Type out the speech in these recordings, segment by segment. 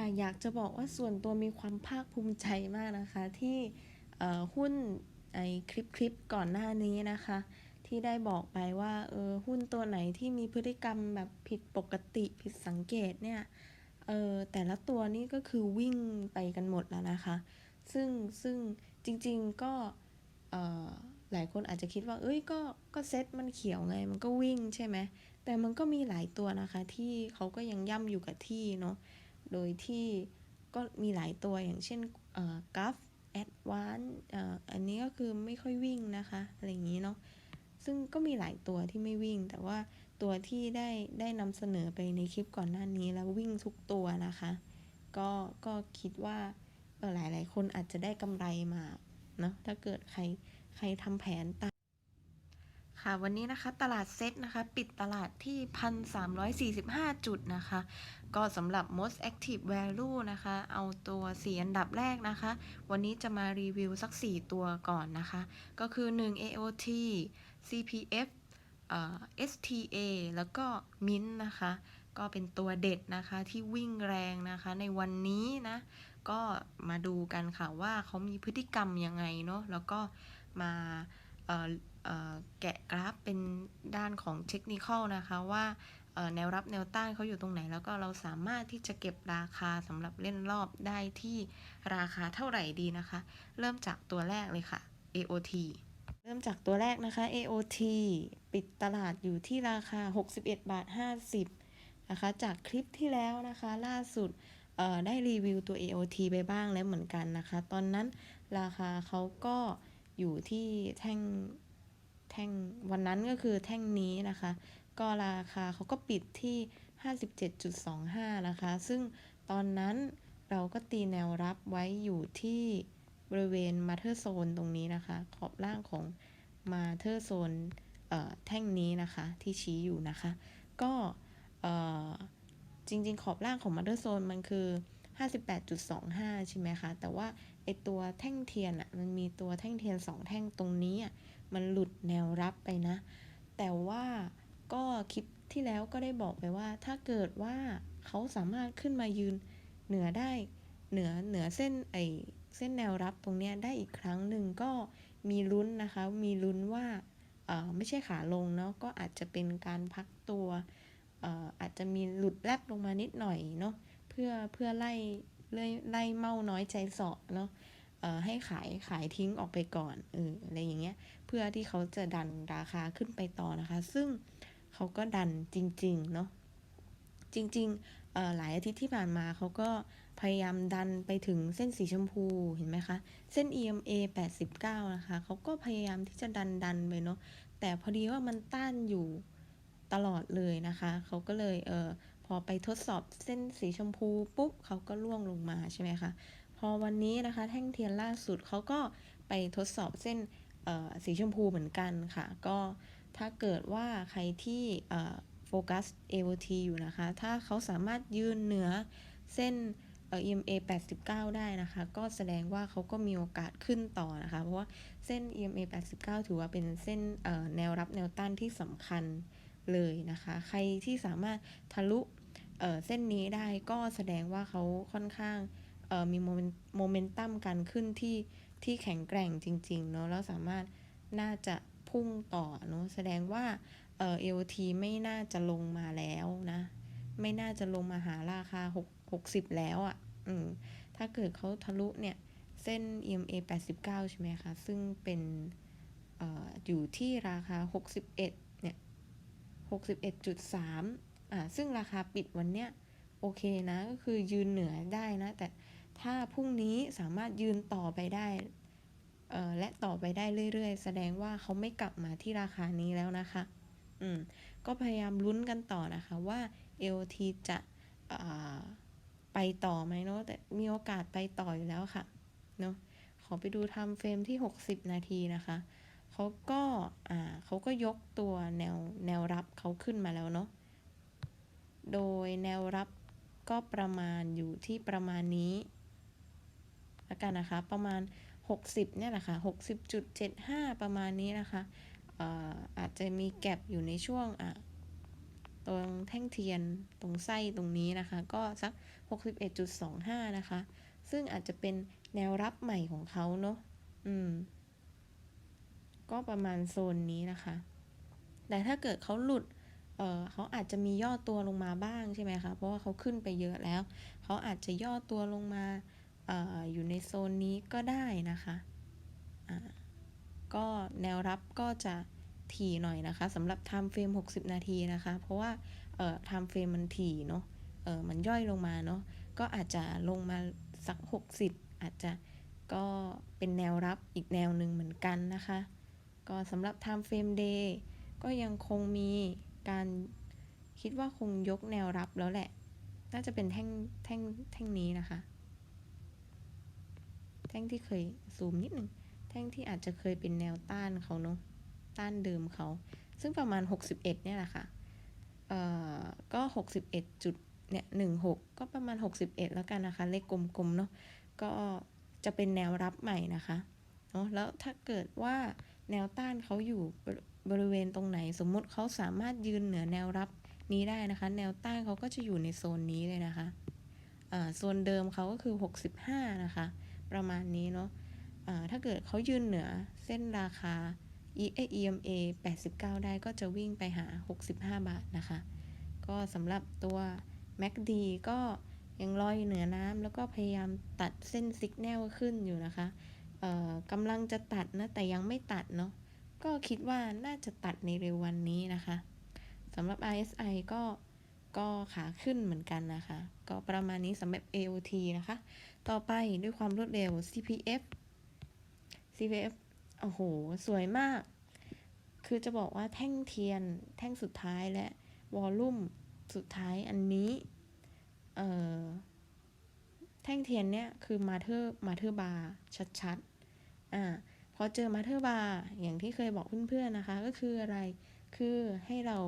ค่ะอยากจะบอกว่าส่วนตัวมีความภาคภูมิใจมากนะคะ ที่หุ้นไอคลิปคลิปก่อนหน้านี้นะคะ ที่ได้บอกไปว่าเออหุ้นตัวไหนที่มีพฤติกรรมแบบผิดปกติผิดสังเกตเนี่ยเออแต่ละตัวนี่ก็คือวิ่งไปกันหมดแล้วนะคะ ซึ่งซึ่งจริงๆก็เออหลายคนอาจจะคิดว่า เอ้ยก็ก็เซ็ตมันเขียวไงมันก็วิ่งใช่ไหมแต่มันก็มีหลายตัวนะคะที่เขาก็ยังย่ำอยู่กับที่เนาะ โดยที่ก็มีหลายตัวอย่างเช่นกัฟแอดวานอันนี้ก็คือไม่ค่อยวิ่งนะคะอะไรอย่างนี้เนาะซึ่งก็มีหลายตัวที่ไม่วิ่ง แต่ว่าตัวที่ได้ได้นำเสนอไปในคลิปก่อนหน้านี้แล้ววิ่งทุกตัวนะคะ ก็ก็คิดว่าหลายหลายคนอาจจะได้กำไรมาเนาะถ้าเกิดใครใครทำแผนตาม ค่ะวันนี้นะคะตลาดเซ็ตนะคะปิดตลาดที่ 1,345 จุดนะคะ ก็สำหรับ most active value นะคะ เอาตัว 4 อันดับแรกนะคะ วันนี้จะมารีวิวสัก 4 ตัวก่อนนะคะ ก็คือ 1 AOT CPF เอ่อ STA แล้วก็ Mint นะคะ ก็เป็นตัวเด็ดนะคะที่วิ่งแรงนะคะในวันนี้นะ ก็มาดูกันค่ะว่าเขามีพฤติกรรมยังไงเนาะแล้วก็มา แกะกราฟเป็นด้านของเทคนิคนะคะว่าแนวรับแนวต้านเขาอยู่ตรงไหน แล้วก็เราสามารถที่จะเก็บราคาสำหรับเล่นรอบได้ที่ราคาเท่าไหร่ดีนะคะ เริ่มจากตัวแรกเลยค่ะ AOT เริ่มจากตัวแรกนะคะ AOT ปิดตลาดอยู่ที่ราคา 61 บาท 50 นะคะ จากคลิปที่แล้วนะคะ ล่าสุดได้รีวิวตัว AOT ไปบ้างแล้วเหมือนกันนะคะ ตอนนั้นราคาเขาก็อยู่ที่แท่ง แท่งวันนั้นก็คือแท่งนี้นะคะ ก็ราคาเขาก็ปิดที่ 57.25 นะคะ ซึ่งตอนนั้นเราก็ตีแนวรับไว้อยู่ที่บริเวณมาเธอร์โซนตรงนี้นะคะ ขอบล่างของมาเธอร์โซนแท่งนี้นะคะที่ชี้อยู่นะคะ ก็จริงๆ ขอบล่างของมาเธอร์โซนมันคือ 58.25 ใช่ไหมคะ แต่ว่าไอตัวแท่งเทียนอะมันมีตัวแท่งเทียน 2 แท่งตรงนี้อะ มันหลุดแนวรับไปนะ แต่ว่าก็คลิปที่แล้วก็ได้บอกไปว่า ถ้าเกิดว่าเขาสามารถขึ้นมายืนเหนือได้เหนือเหนือเส้นไอเส้นแนวรับตรงนี้ได้อีกครั้งหนึ่งก็มีลุ้นนะคะ มีลุ้นว่าไม่ใช่ขาลงเนาะก็อาจจะเป็นการพักตัวอาจจะมีหลุดแลบลงมานิดหน่อยเนาะเพื่อเพื่อไล่ไล่ไล่เมาน้อยใจเสาะเนาะ ให้ขายขายทิ้งออกไปก่อนเอออะไรอย่างเงี้ย เพื่อที่เขาจะดันราคาขึ้นไปต่อนะคะ ซึ่งเขาก็ดันจริงๆเนาะจริงๆหลายอาทิตย์ที่ผ่านมาเขาก็พยายามดันไปถึงเส้นสีชมพูเห็นไหมคะ เส้น EMA 89 นะคะเขาก็พยายามที่จะดันดันไปเนาะแต่พอดีว่ามันต้านอยู่ตลอดเลยนะคะเขาก็เลยเออพอไปทดสอบเส้นสีชมพูปุ๊บเขาก็ล่วงลงมาใช่ไหมคะ พอวันนี้นะคะแท่งเทียนล่าสุดเขาก็ไปทดสอบเส้นสีชมพูเหมือนกันค่ะ ก็ถ้าเกิดว่าใครที่โฟกัส AOT อยู่นะคะ ถ้าเขาสามารถยืนเหนือเส้น EMA 89 ได้นะคะ ก็แสดงว่าเขาก็มีโอกาสขึ้นต่อนะคะ เพราะว่าเส้น EMA 89 ถือว่าเป็นเส้นแนวรับแนวต้านที่สำคัญเลยนะคะ ใครที่สามารถทะลุเส้นนี้ได้ก็แสดงว่าเขาค่อนข้าง มีโมเมนตัมการขึ้นที่ที่แข็งแกร่งจริง ๆ เนาะแล้วสามารถน่าจะพุ่งต่อเนาะแสดงว่าเออ LT ไม่น่าจะลงมาแล้วนะ ไม่น่าจะลงมาหาราคา6 60 แล้วอะ่ะอืมถ้าเกิดเขาทะลุเนี่ย เส้น EMA 89 ใช่ไหมคะ ซึ่งเป็นอออยู่ที่ราคา 61 เนี่ย 61.3 อ่า ซึ่งราคาปิดวันเนี้ย โอเคนะ ก็คือยืนเหนือได้นะ แต่ ถ้าพรุ่งนี้สามารถยืนต่อไปได้และต่อไปได้เรื่อยๆ แสดงว่าเขาไม่กลับมาที่ราคานี้แล้วนะคะ อืม ก็พยายามลุ้นกันต่อนะคะว่า LT จะไปต่อไหมเนาะแต่มีโอกาสไปต่ออยู่แล้วค่ะ เนาะขอไปดูทำเฟรมที่ 60 นาทีนะคะ เขาก็อ่าเขาก็ยกตัวแนวแนวรับเขาขึ้นมาแล้วเนาะ โดยแนวรับก็ประมาณอยู่ที่ประมาณนี้ แล้วกันนะคะ ประมาณ 60 เนี่ยแหละค่ะ60.75 ประมาณนี้นะคะอาจจะมีแก็บอยู่ในช่วงตรงแท่งเทียนตรงไส้ตรงนี้นะคะ ก็สัก 61.25 นะคะ ซึ่งอาจจะเป็นแนวรับใหม่ของเขาเนาะอืม ก็ประมาณโซนนี้นะคะ แต่ถ้าเกิดเขาหลุดเออเขาอาจจะมีย่อตัวลงมาบ้างใช่ไหมคะ เพราะว่าเขาขึ้นไปเยอะแล้ว เขาอาจจะย่อตัวลงมา ออยู่ในโซนนี้ก็ได้นะคะก็แนวรับก็จะถี่หน่อยนะคะสำหรับ time frame 60 นาทีนะคะ เพราะว่าเอ่อ time frame มันถี่เนาะเออมันย่อยลงมาเนาะก็อาจจะลงมาสัก 60 อาจจะก็เป็นแนวรับอีกแนวหนึ่งเหมือนกันนะคะ ก็สำหรับ time frame day ก็ยังคงมีการคิดว่าคงยกแนวรับแล้วแหละ น่าจะเป็นแท่งแท่งแท่งนี้นะคะ แท่งที่เคยซูมนิดหนึ่งแท่งที่อาจจะเคยเป็นแนวต้านเขาเนาะต้านเดิมเขา ซึ่งประมาณ 61 เนี่ยแหละค่ะเอ่อก็ 61จุดเนี่ย16ก็ประมาณ 61 แล้วกันนะคะ เลขกลมๆเนาะก็จะเป็นแนวรับใหม่นะคะเนาะแล้วถ้าเกิดว่าแนวต้านเขาอยู่บริเวณตรงไหน สมมุติเขาสามารถยืนเหนือแนวรับนี้ได้นะคะ แนวต้านเขาก็จะอยู่ในโซนนี้เลยนะคะอ่าโซนเดิมเขาก็คือ 65 นะคะ ประมาณนี้เนาะถ้าเกิดเขายืนเหนือเส้นราคา EMA 89 ได้ก็จะวิ่งไปหา 65 บาทนะคะ ก็สำหรับตัว MACD ก็ยังลอยเหนือน้ำแล้วก็พยายามตัดเส้นสัญญาณขึ้นอยู่นะคะเอ่อกำลังจะตัดนะ แต่ยังไม่ตัดเนาะก็คิดว่าน่าจะตัดในเร็ววันนี้นะคะสำหรับ RSI ก็ก็ขาขึ้นเหมือนกันนะคะ ก็ประมาณนี้สำหรับ AOT นะคะ ต่อไปด้วยความรวดเร็ว CPF CPF โอ้โห สวยมาก คือจะบอกว่าแท่งเทียนแท่งสุดท้ายและวอลลุ่มสุดท้ายอันนี้เอ่อแท่งเทียนเนี่ยคือมาเธอร์มาเธอร์บาร์ชัดๆ อ่า พอเจอมาเธอร์บาร์อย่างที่เคยบอกเพื่อนๆนะคะ ก็คืออะไร คือให้เรา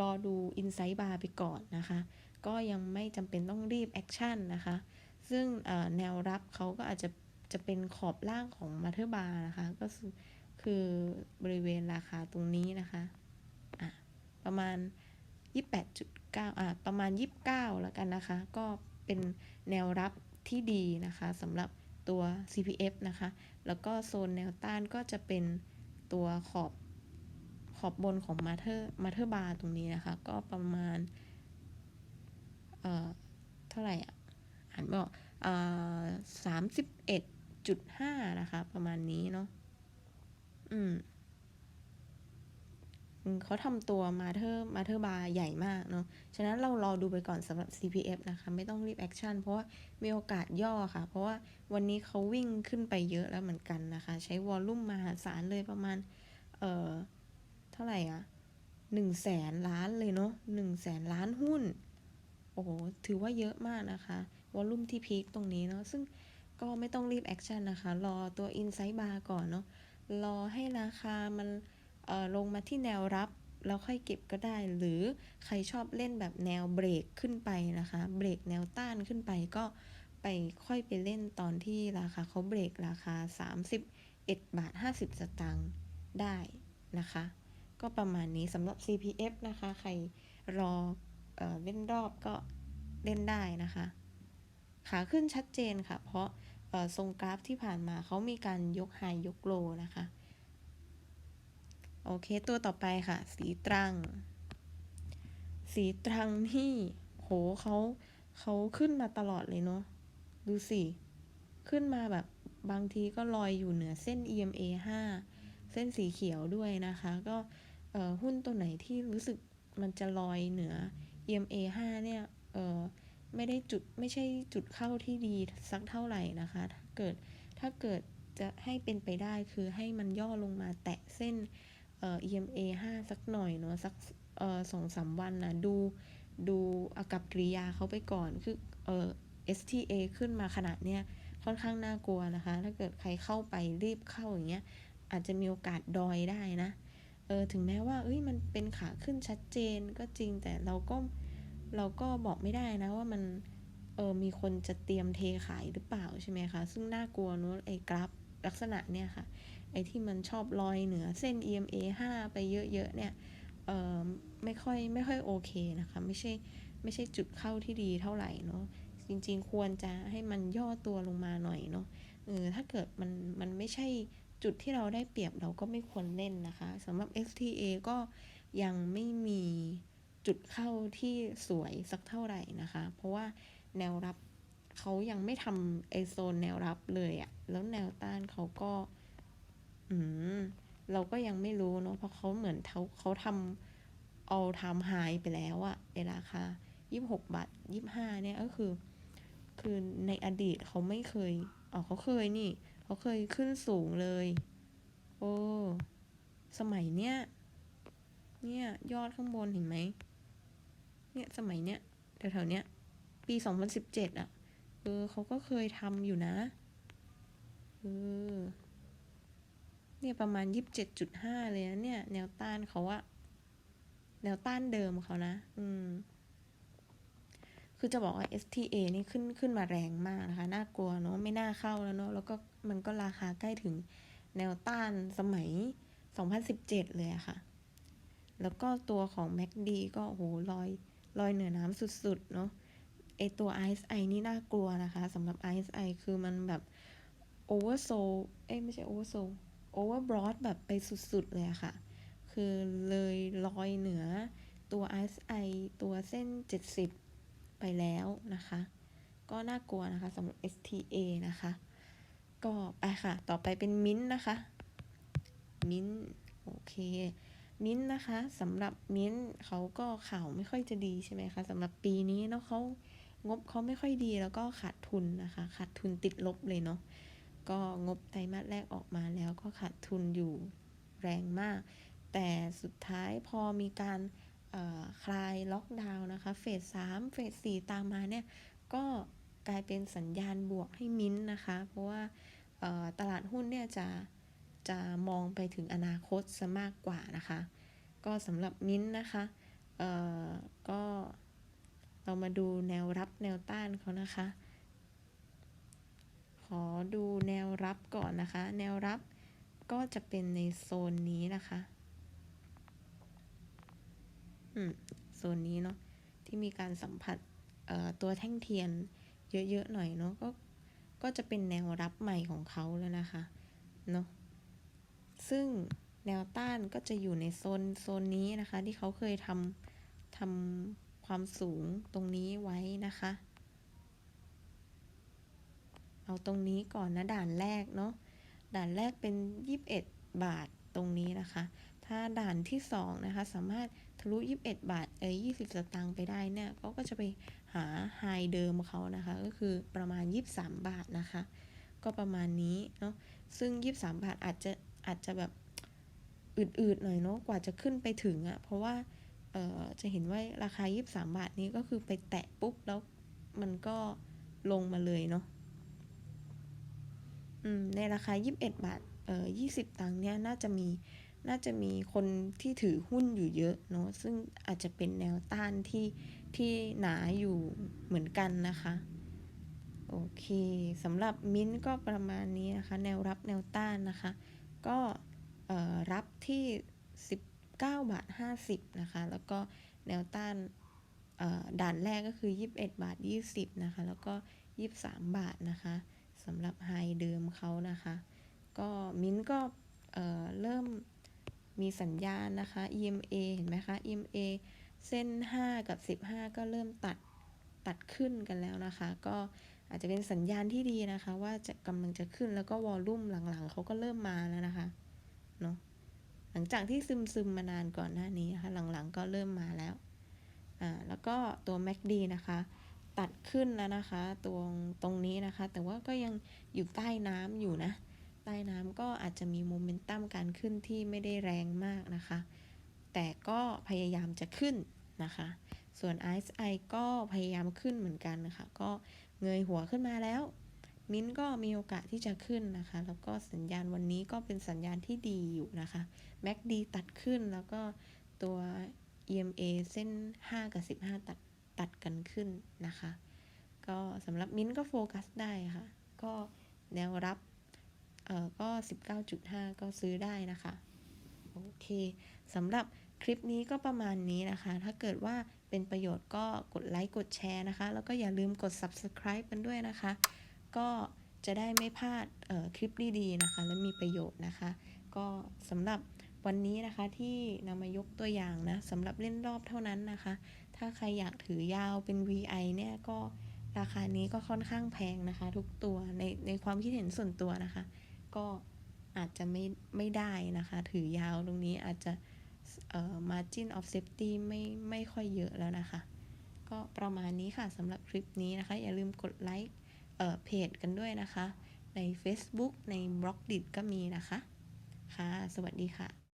รอดูอินไซต์บาร์ไปก่อนนะคะ ก็ยังไม่จำเป็นต้องรีบแอคชั่นนะคะ ซึ่งแนวรับเขาก็อาจจะจะเป็นขอบล่างของมาเธอร์บาร์นะคะ ก็คือคือบริเวณราคาตรงนี้นะคะอะประมาณ 28.9อะประมาณ 29 แล้วกันนะคะ ก็เป็นแนวรับที่ดีนะคะสำหรับตัว CPF นะคะ แล้วก็โซนแนวต้านก็จะเป็นตัวขอบขอบบนของมาเธอร์มาเธอร์บาร์ตรงนี้นะคะ ก็ประมาณ เอ่อ เท่าไหร่อะ อ่านไม่อกสามสิบเอ็ดจุดห้านะคะ ประมาณนี้เนาะอืมเขาทำตัวมาเธอมาเธอบาร์ใหญ่มากเนาะ ฉะนั้นเรารอดูไปก่อนสำหรับ CPF นะคะ ไม่ต้องรีบแอคชั่นเพราะว่ามีโอกาสย่อค่ะ เพราะว่าวันนี้เขาวิ่งขึ้นไปเยอะแล้วเหมือนกันนะคะ ใช้วอลลุ่มมหาศาลเลยประมาณ เอ่อ เท่าไหร่อะหนึ่งแสนล้านเลยเนาะหนึ่งแสนล้านหุ้น โอ้โห ถือว่าเยอะมากนะคะ วอลลุ่มที่พีคตรงนี้เนาะซึ่งก็ไม่ต้องรีบแอคชั่นนะคะ รอตัว Insight Bar ก่อนเนาะรอให้ราคามันลงมาที่แนวรับแล้วค่อยเก็บก็ได้ หรือใครชอบเล่นแบบแนวเบรกขึ้นไปนะคะ เบรกแนวต้านขึ้นไปก็ไปค่อยไปเล่นตอนที่ราคาเขาเบรกราคา 31 บาท 50 สตางค์ได้นะคะ ก็ประมาณนี้สำหรับ CPF นะคะ ใครรอเออเล่นรอบก็เล่นได้นะคะ ขาขึ้นชัดเจนค่ะ เพราะทรงกราฟที่ผ่านมาเขามีการยกไฮยกโลนะคะ โอเคตัวต่อไปค่ะ สีตรัง สีตรังนี่โหเขาเขาขึ้นมาตลอดเลยเนาะดูสิ ขึ้นมาแบบบางทีก็ลอยอยู่เหนือเส้น EMA 5 เส้นสีเขียวด้วยนะคะ ก็หุ้นตัวไหนที่รู้สึกมันจะลอยเหนือ EMA 5เนี่ยเออ ไม่ได้จุดไม่ใช่จุดเข้าที่ดีสักเท่าไหร่นะคะ ถ้าเกิดถ้าเกิดจะให้เป็นไปได้คือให้มันย่อลงมาแตะเส้นเอ่อ EMA 5 สักหน่อยเนาะสักเอ่อสองสามวันนะดูดูอากับกริยาเขาไปก่อนคือเอ่อ STA ขึ้นมาขนาดเนี้ยค่อนข้างน่ากลัวนะคะ ถ้าเกิดใครเข้าไปรีบเข้าอย่างเงี้ยอาจจะมีโอกาสดอยได้นะเออถึงแม้ว่าเอ้ยมันเป็นขาขึ้นชัดเจนก็จริงแต่เราก็ เราก็บอกไม่ได้นะว่ามันเออมีคนจะเตรียมเทขายหรือเปล่าใช่ไหมคะ ซึ่งน่ากลัวเนอะไอ้กราฟลักษณะเนี่ยค่ะ ไอ้ที่มันชอบลอยเหนือเส้น EMA 5 ไปเยอะๆเนี่ยเอเอ่อไม่ค่อยไม่ค่อยโอเคนะคะ ไม่ใช่ไม่ใช่จุดเข้าที่ดีเท่าไหร่เนาะจริงๆ ควรจะให้มันย่อตัวลงมาหน่อยเนาะเออถ้าเกิดมันมันไม่ใช่จุดที่เราได้เปรียบเราก็ไม่ควรเล่นนะคะสำหรับ STA ก็ยังไม่มี จุดเข้าที่สวยสักเท่าไหร่นะคะ เพราะว่าแนวรับเขายังไม่ทำไอโซนแนวรับเลยอะแล้วแนวต้านเขาก็ อืม เราก็ยังไม่รู้เนาะเพราะเขาเหมือนเขาเขาทำ all time high ไปแล้วอะในราคา26บาท25เนี่ยก็คือ คือในอดีตเขาไม่เคยอ๋อเขาเคยนี่ เขาเคยขึ้นสูงเลย โอ้ สมัยเนี้ย เนี่ย ยอดข้างบนเห็นไหม เนี่ยสมัยเนี้ยแถวๆเนี้ยปี2017อะเออเขาก็เคยทำอยู่นะเออเนี่ยประมาณ27.5เลยนะเนี่ย แนวต้านเขาอะแนวต้านเดิมเขานะ อืม คือจะบอกว่า STA นี่ขึ้นขึ้นมาแรงมากนะคะ น่ากลัวเนาะไม่น่าเข้าแล้วเนาะแล้วก็มันก็ราคาใกล้ถึงแนวต้านสมัย 2017 เลยอะค่ะ แล้วก็ตัวของ MACD ก็โหลอย ลอยเหนือน้ำสุดๆเนาะไอตัว RSI นี่น่ากลัวนะคะสำหรับ RSI คือมันแบบ oversold เอ้ไม่ใช่ oversold overbought แบบไปสุดๆเลยอะค่ะ คือเลยลอยเหนือตัว RSI ตัวเส้น 70 ไปแล้วนะคะ ก็น่ากลัวนะคะสำหรับ STA นะคะ ก็ไปค่ะ ต่อไปเป็นมิ้นนะคะ มิ้นโอเค มิ้นนะคะสำหรับมิ้นเขาก็ข่าวไม่ค่อยจะดีใช่ไหมคะสำหรับปีนี้เนาะเขางบเขาไม่ค่อยดีแล้วก็ขาดทุนนะคะ ขาดทุนติดลบเลยเนาะก็งบไตรมาสแรกออกมาแล้วก็ขาดทุนอยู่แรงมาก แต่สุดท้ายพอมีการคลายล็อกดาวน์นะคะเฟสสามเฟสสี่ตามมาเนี่ย ก็กลายเป็นสัญญาณบวกให้มิ้นนะคะ เพราะว่าตลาดหุ้นเนี่ยจะ จะมองไปถึงอนาคตซะมากกว่านะคะ ก็สำหรับมิ้นนะคะก็เรามาดูแนวรับแนวต้านเขานะคะ ขอดูแนวรับก่อนนะคะ แนวรับก็จะเป็นในโซนนี้นะคะอืมโซนนี้เนาะที่มีการสัมผัสตัวแท่งเทียนเยอะๆหน่อยเนาะก็ก็จะเป็นแนวรับใหม่ของเขาแล้วนะคะเนาะ ซึ่งแนวต้านก็จะอยู่ในโซนโซนนี้นะคะ ที่เขาเคยทำทำความสูงตรงนี้ไว้นะคะ เอาตรงนี้ก่อนนะด่านแรกเนาะด่านแรกเป็น 21 บาทตรงนี้นะคะ ถ้าด่านที่2นะคะสามารถทะลุ 21 บาทเอ้ย20 สตางค์ไปได้เนี่ยก็ก็จะไปหาไฮเดิมเขานะคะ ก็คือประมาณ 23 บาทนะคะ ก็ประมาณนี้เนาะซึ่ง 23 บาทอาจจะ อาจจะแบบอืดๆหน่อยเนาะกว่าจะขึ้นไปถึงอะ่ะ เพราะว่าเอ่อจะเห็นว่าราคา 23 บาทนี้ก็คือไปแตะปุ๊บแล้วมันก็ลงมาเลยเนาะอืมในราคา 21 บาทเอ่อ20 ตังค์เนี่ยน่าจะมีน่าจะมีคนที่ถือหุ้นอยู่เยอะเนาะซึ่งอาจจะเป็นแนวต้านที่ที่หนาอยู่เหมือนกันนะคะ โอเคสำหรับมิ้นก็ประมาณนี้นะคะ แนวรับแนวต้านนะคะ ก็รับที่ 19 บาท 50 นะคะ แล้วก็แนวต้านด่านแรกก็คือ 21 บาท 20 นะคะ แล้วก็ 23 บาทนะคะสำหรับไฮเดิมเขานะคะ ก็มิ้นก็เริ่มมีสัญญาณนะคะ EMA เห็นไหมคะ EMA เส้น 5 กับ 15 ก็เริ่มตัดตัดขึ้นกันแล้วนะคะ ก็ อาจจะเป็นสัญญาณที่ดีนะคะ ว่าจะกำลังจะขึ้นแล้วก็วอลลุ่มหลังๆเขาก็เริ่มมาแล้วนะคะเนาะหลังจากที่ซึมซึมมานานก่อนหน้านี้นะคะ หลังๆก็เริ่มมาแล้วอ่าแล้วก็ตัว MACD นะคะ ตัดขึ้นแล้วนะคะตรงตรงนี้นะคะ แต่ว่าก็ยังอยู่ใต้น้ำอยู่นะ ใต้น้ำก็อาจจะมีโมเมนตัมการขึ้นที่ไม่ได้แรงมากนะคะ แต่ก็พยายามจะขึ้นนะคะ ส่วน RSI ก็พยายามขึ้นเหมือนกันนะคะ ก็ เงยหัวขึ้นมาแล้ว มิ้นก็มีโอกาสที่จะขึ้นนะคะ แล้วก็สัญญาณวันนี้ก็เป็นสัญญาณที่ดีอยู่นะคะ MACD ตัดขึ้นแล้วก็ตัว EMA เส้น 5 กับ 15 ตัดตัดกันขึ้นนะคะ ก็สำหรับมิ้นก็โฟกัสได้ค่ะ ก็แนวรับเอ่อก็ 19.5 ก็ซื้อได้นะคะ โอเคสำหรับคลิปนี้ก็ประมาณนี้นะคะ ถ้าเกิดว่า เป็นประโยชน์ก็กดไลค์กดแชร์นะคะ แล้วก็อย่าลืมกด subscribe กันด้วยนะคะ ก็จะได้ไม่พลาดคลิปดีๆนะคะ และมีประโยชน์นะคะ ก็สำหรับวันนี้นะคะที่นำมายกตัวอย่างนะสำหรับเล่นรอบเท่านั้นนะคะ ถ้าใครอยากถือยาวเป็น VI เนี่ยก็ราคานี้ก็ค่อนข้างแพงนะคะ ทุกตัวในในความคิดเห็นส่วนตัวนะคะ ก็อาจจะไม่ไม่ได้นะคะ ถือยาวตรงนี้อาจจะ margin of safety ไม่ไม่ค่อยเยอะแล้วนะคะ ก็ประมาณนี้ค่ะสำหรับคลิปนี้นะคะ อย่าลืมกดไลค์เอ่อเพจกันด้วยนะคะ ใน Facebook ใน b ล็อกดิก็มีนะคะ ค่ะ สวัสดีค่ะ